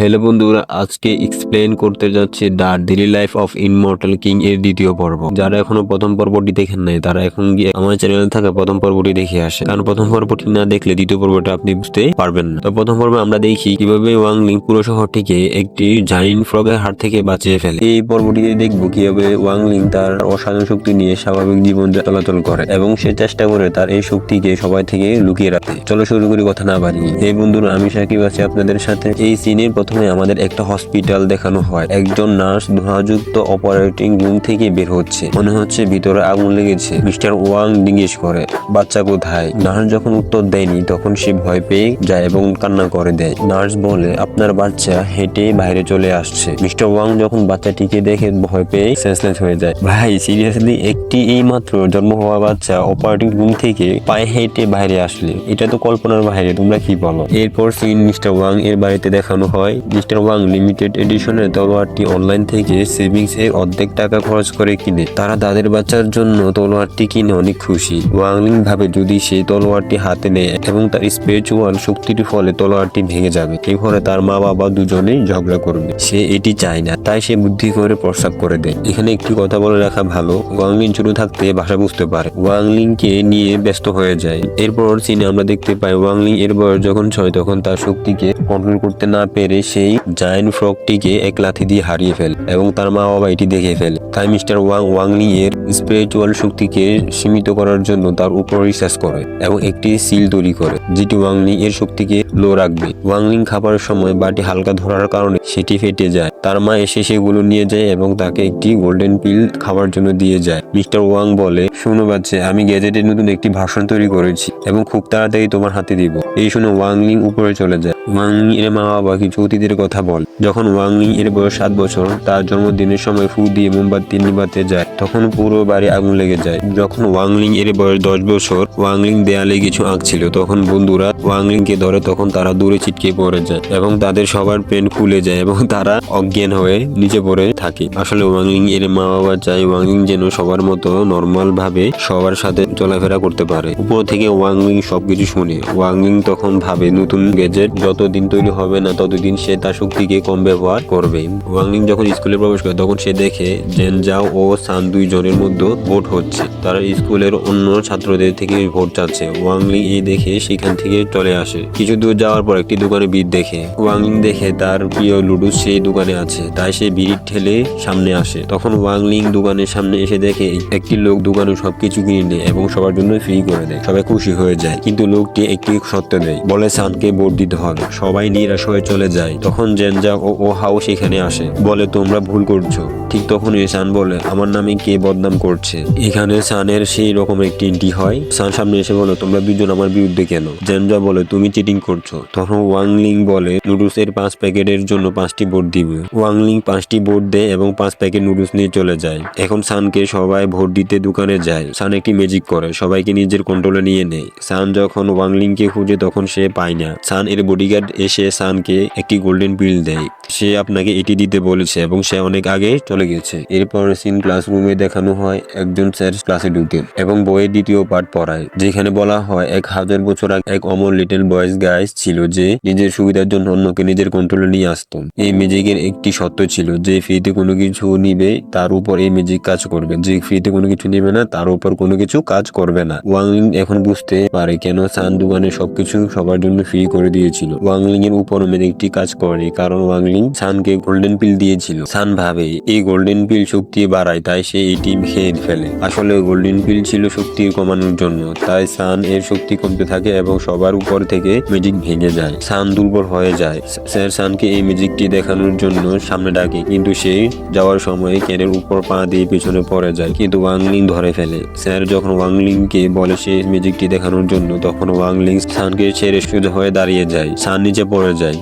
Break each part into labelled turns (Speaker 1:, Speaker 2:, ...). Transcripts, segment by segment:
Speaker 1: Hello বন্ধুরা, আজকে explain করতে যাচ্ছে the daily life of immortal king এর দ্বিতীয় পর্ব। যারা এখনও প্রথম পর্বটি দেখেন নাই, তারা এখন গিয়ে আমার চ্যানেলে থাকা প্রথম পর্বটি দেখে আসে কারণ প্রথম পর্বটি না দেখলে দ্বিতীয় পর্বটা আপনি বুঝতে পারবেন না। তো প্রথম পর্বে আমরা দেখি কীভাবে ওয়াংলিং পুরো শহরটিকে একটি জাইন ফ্রগের হাত থেকে বাঁচিয়ে ফেলে। এই পর্বটিতে দেখব কীভাবে ওয়াংলিং তার অসাধারণ শক্তি নিয়ে স্বাভাবিক জীবন চলাচল করে এবং সে চেষ্টা করে তার এই শক্তিকে সবাই থেকে লুকিয়ে রাখতে। চলো শুরু করি, কথা না বাড়িয়ে। এই বন্ধুরা, আমি সাকিব আছি আপনাদের সাথে। এই সিনের প্রথমে আমাদের একটা হসপিটাল দেখানো হয়। একজন নার্স ধোঁয়াযুক্ত অপারেটিং রুম থেকে বের হচ্ছে। মনে হচ্ছে ভিতরে আগুন লেগেছে। মিস্টার ওয়াং জিজ্ঞেস করে, বাচ্চা কোথায়? নার্স যখন উত্তর দেয়নি, তখন সে ভয় পেয়ে যায় এবং কান্না করে দেয়। নার্স বলে, আপনার বাচ্চা হেঁটে বাইরে চলে আসছে। মিস্টার ওয়াং যখন বাচ্চাটিকে দেখে ভয় পেয়ে সেন্সলেস হয়ে যায়। ভাই সিরিয়াসলি একটি এই মাত্র জন্ম হওয়া বাচ্চা অপারেটিং রুম থেকে পায়ে হেঁটে বাইরে আসলে। এটা তো কল্পনার বাইরে, তোমরা কি বলো? এরপর সিন মিস্টার ওয়াং এর বাড়িতে দেখানো হয়। মিস্টার ওয়াং লিমিটেড এডিশনের তলোয়ারটি অনলাইন থেকে সেভিংস এর অর্ধেক টাকা খরচ করে কিনে। তারা তাদের বাচ্চার জন্য তলোয়ারটি কিনে অনেক খুশি। ওয়াংলিং ভাবে যদি সেই তলোয়ারটি হাতে নেয় এবং তার স্পিরিচুয়াল শক্তির ফলে তলোয়ারটি ভেঙে যাবে, এই ফলে তার মা বাবা দুজনেই ঝগড়া করবে। সে এটি চায় না, তাই সে বুদ্ধি করে প্রস্তাব করে দেয়। এখানে একটি কথা বলে রাখা ভালো ওয়াংলিং ছোট থাকতে ভাষা বুঝতে পারে। ওয়াংলিং কে নিয়ে ব্যস্ত হয়ে যায়। এরপর চীনে আমরা দেখতে পাই ওয়াংলিং এর বয়স যখন ছয়, তখন তার শক্তিকে কন্ট্রোল করতে না পেরে সেই জায়ান্ট ফ্রকটিকে এক লাথি দিয়ে হারিয়ে ফেলে এবং তার মা বাবা এটি দেখে ফেলে। তাই মিস্টার ওয়াং ওয়াংলি এর স্পিরিচুয়াল শক্তিকে সীমিত করার জন্য তার উপর রিসার্চ করে এবং একটি সিল তৈরি করে, যেটি ওয়াংলি এর শক্তিকে লো রাখবে। ওয়াংলিং খাবারের সময় বাটি হালকা ধরার কারণে সেটি ফেটে যায়। তার মা এসে সেগুলো নিয়ে যায় এবং তাকে একটি গোল্ডেন পিল খাওয়ার জন্য দিয়ে যায়। মিস্টার ওয়াং বলে, শুনো বাচ্চা, আমি গ্যাজেটের নতুন একটি ভাষণ তৈরি করেছি এবং খুব তাড়াতাড়ি তোমার হাতে দিব। এই শুনে ওয়াংলিং উপরে চলে যায়। ওয়াংলিং এর মা বাবা কিছু অতীতের কথা বল। যখন ওয়াংলিং এর বয়স সাত বছর, তার জন্মদিনের সময় ফু দিয়ে মোমবাতি নিবাতে যায়, তখন পুরো বাড়ি আগুন লেগে যায়। যখন ওয়াংলিং এর বয়স দশ বছর, ওয়াংলিং দেয়ালে কিছু আঁকছিল তখন বন্ধুরা ওয়াংলিং কে ধরে তখন তারা দূরে ছিটকে পড়ে যায় এবং তাদের সবার পেন খুলে যায় এবং তারা অজ্ঞান হয়ে নিচে পড়ে থাকে। আসলে ওয়াংলিং এর মা বাবা চায় ওয়াংলিং যেন সবার মতো নর্মাল ভাবে সবার সাথে চলাফেরা করতে পারে। উপর থেকে ওয়াংলিং সবকিছু শুনে, ওয়াংলিং তখন ভাবে, নতুন গ্যাজেট যতদিন তৈরি হবে না, ততদিন সে তার শক্তিকে কম ব্যবহার করবে। ওয়াংলিং যখন স্কুলে প্রবেশ করে, তখন সে দেখে জেনজাও ও সান দুইজনের মধ্যে ভোট হচ্ছে। তারা স্কুলের অন্য ছাত্রদের থেকে ভোট চাচ্ছে। ওয়াংলিং এই দেখে সেখান থেকে চলে আসে। কিছু দূর যাওয়ার পর একটি দোকানে বিট দেখে। ওয়াংলিং দেখে তার প্রিয় লুডু সেই দোকানে আছে, তাই সে বিড়ি ঠেলে সামনে আসে। তখন ওয়াংলিং দোকানের সামনে এসে দেখে, একটি লোক দোকানে সবকিছু কিনে নেয় এবং সবার জন্য ফ্রি করে দেয়। সবাই খুশি হয়ে যায়, কিন্তু লোকটি একটি সত্য দেয়। বলে সানকে ভোট দিতে হবে। সবাই নিরাশ হয়ে চলে যায়। তখন জেনজা ও ও হাও সেখানে আসে। বলে, তোমরা ভুল করছ। ঠিক তখনই সান বলে, আমার নামে কে বদনাম করছে? এখানে সানের সেই রকম একটি এন্ট্রি হয়। সান সামনে এসে বলে, তোমরা দুজন আমার বিরুদ্ধে কেন? জেনজা বলে, তুমি চিটিং করছ। তখন ওয়াংলিং বলে নুডলস এর পাঁচ প্যাকেটের জন্য পাঁচটি ভোট দিবে। ওয়াংলিং পাঁচটি ভোট দেয় এবং পাঁচ প্যাকেট নুডলস নিয়ে চলে যায়। এখন সানকে সবাই ভোট দিতে দোকানে যায়। সান একটি ম্যাজিক করে, সবাইকে নিজের কন্ট্রোলে নিয়ে নেয়। সান যখন ওয়াংলিংকে খুঁজে, তখন সে পায় না। সান এর বডিগার্ড এসে সানকে একটি গোল্ডেন পিল দেয়। সে আপনাকে এটি দিতে বলেছে এবং সে অনেক আগে চলে গেছে এরপর সিন ক্লাসরুমে দেখানো হয় একজন স্যার ক্লাসে ঢুকে এবং বইয়ের দ্বিতীয় পার্ট পড়ায়, যেখানে বলা হয় এক হাজার বছর আগে এক অমর লিটল বয়েজ গাইস ছিল যে নিজের সুবিধার জন্য অন্যকে নিজের কন্ট্রোলে নিয়ে আসতো। এই ম্যাজিকের একটি সত্য ছিল যে ফ্রিতে কোনো কিছু নিবে, তার উপর এই ম্যাজিক কাজ করবে। যে ফ্রিতে কোনো কিছু নিবে না, তার উপর কোনো কিছু কাজ করবে না। ওয়াংলিং এখন বুঝতে পারে কেন সান দোকানে সবকিছু সবার জন্য ফ্রি করে দিয়েছিল। ওয়াংলিং এর উপর ম্যাজিকটি কাজ করে, কারণ ওয়াংলিং সানকে গোল্ডেন পিল দিয়েছিল। সান ভাবে, এই গোল্ডেন পিল শক্তি বাড়ায়, তাই সে এটি খেয়ে ফেলে। আসলে গোল্ডেন পিল ছিল শক্তি কমানোর জন্য, তাই সান এর শক্তি কমতে থাকে এবং সবার উপর থেকে ম্যাজিক ভেঙে যায়। সান দুর্বল হয়ে যায়। স্যার সানকে এই ম্যাজিকটি দেখানোর জন্য সামনে ডাকে, কিন্তু সে যাওয়ার সময় ক্যানের উপর পা দিয়ে পিছনে পড়ে যায়, কিন্তু ওয়াংলিং ধরে ফেলে। স্যার যখন ওয়াংলিংকে বলে সে ম্যাজিকটি দেখানোর জন্য, তখন ওয়াংলিং সানকে ছেড়ে সোজা হয়ে দাঁড়িয়ে যায়। সান নিচে পড়ে যায়।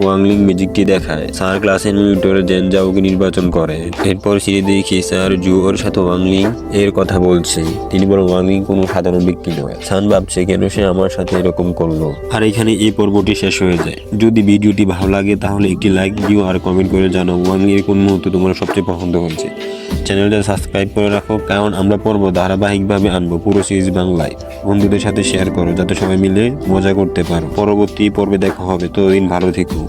Speaker 1: ওয়াংলিং মিউজিকটি দেখায়। স্যার ক্লাসের মনিটরে জেনজাওকে নির্বাচন করে। এরপর সিঁড়ি দেখি স্যার জু ওর সাথে ওয়াংলিং এর কথা বলছে। তিনি বলেন ওয়াংলিং কোনো সাধারণ ব্যক্তি নয়। সান ভাবছে কেন সে আমার সাথে এরকম করল। আর এখানে এই পর্বটি শেষ হয়ে যায়। যদি ভিডিওটি ভালো লাগে তাহলে একটি লাইক দিও আর কমেন্ট করে জানাও। ওয়াংলিং এর কোন মুহূর্তে তোমার সবচেয়ে পছন্দ হয়েছে? চ্যানেলটা সাবস্ক্রাইব করে রাখো, কারণ আমরা পর্ব ধারাবাহিকভাবে আনব পুরো সিরিজ বাংলায়। বন্ধুদের সাথে শেয়ার করো, যাতে সবাই মিলে মজা করতে পারো। পরবর্তী পর্বে দেখা হবে তো দিন ভালো থেকো।